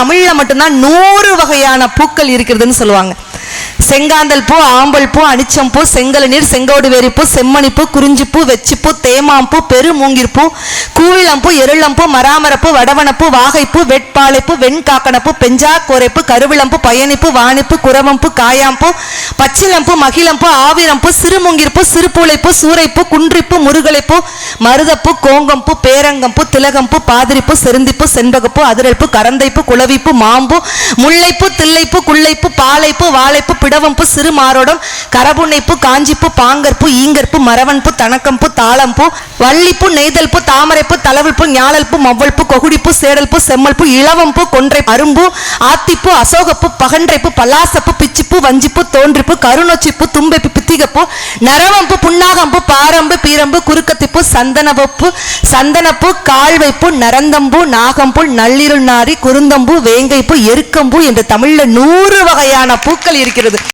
தமிழ்ல மட்டும்தான் நூறு வகையான பூக்கள் இருக்கிறதுன்னு சொல்லுவாங்க. செங்காந்தல் பூ ஆம்பல் பூ அனிச்சம்பூ செங்கலநீர் செங்கோடு வேரிப்பூ செம்மணிப்பூ குறிஞ்சிப்பூ வெச்சிப்பூ தேமாம்பூ பெருமூங்கிற்பூ கூவிளம்பூ எருளம்பூ மராமரப்பூ வடவனப்பூ வாகைப்பூ வெட்பாளைப்பூ வெண்காக்கனப்பூ பெஞ்சா குறைப்பு கருவிளம்பூ பயணிப்பு வாணிப்பு குரவம்பு காயாம்பூ பச்சிலம்பூ மகிழம்பூ ஆவிரம்பூ சிறுமுங்கிற்பூ சிறுபூளைப்பூ சூரைப்பூ குன்றிப்பூ முருகலைப்பூ மருதப்பூ கோங்கம்பூ பேரங்கம்பூ திலகம்பூ பாதிரிப்பூ செருந்திப்பூ செண்பகப்பூ அதிரல்பூ கரந்தைப்பு குளவிப்பு மாம்பூ முல்லைப்பூ தில்லைப்பூ குள்ளைப்பூ பாலைப்பூ பிட பிடவம்பூ சிறுமாரோடம் கரபுன்னைப்பூ காஞ்சிப்பூ பாங்கற்பூ ஈங்கற்பு மரவன்பு தணக்கம்பு தாளம்பூ வள்ளிப்பூ நெய்தல்பூ தாமரைப்பூ தளவல்பூ ஞாழல்பூ மவ்வல்பூ கொகுடிப்பு சேடல்பூ செம்மல்பூ இளவம்பூ கொன்றை அரும்பு ஆத்திப்பூ அசோகப்பு பகன்றைப்பு பல்லாசப்பு பிச்சிப்பு வஞ்சிப்பு தோன்றிப்பு கருணொச்சிப்பு தும்பைப்பு பித்திகப்பூ நரவம்பு புண்ணாகம்பு பாரம்பு பீரம்பு குறுக்கத்திப்பூ சந்தனவப்பு சந்தனப்பூ கால்வைப்பூ நரந்தம்பூ நாகம்பு நள்ளிருள் நாரி குருந்தம்பூ வேங்கைப்பூ எருக்கம்பூ என்று தமிழ்ல நூறு வகையான பூக்கள் இருக்கிறது.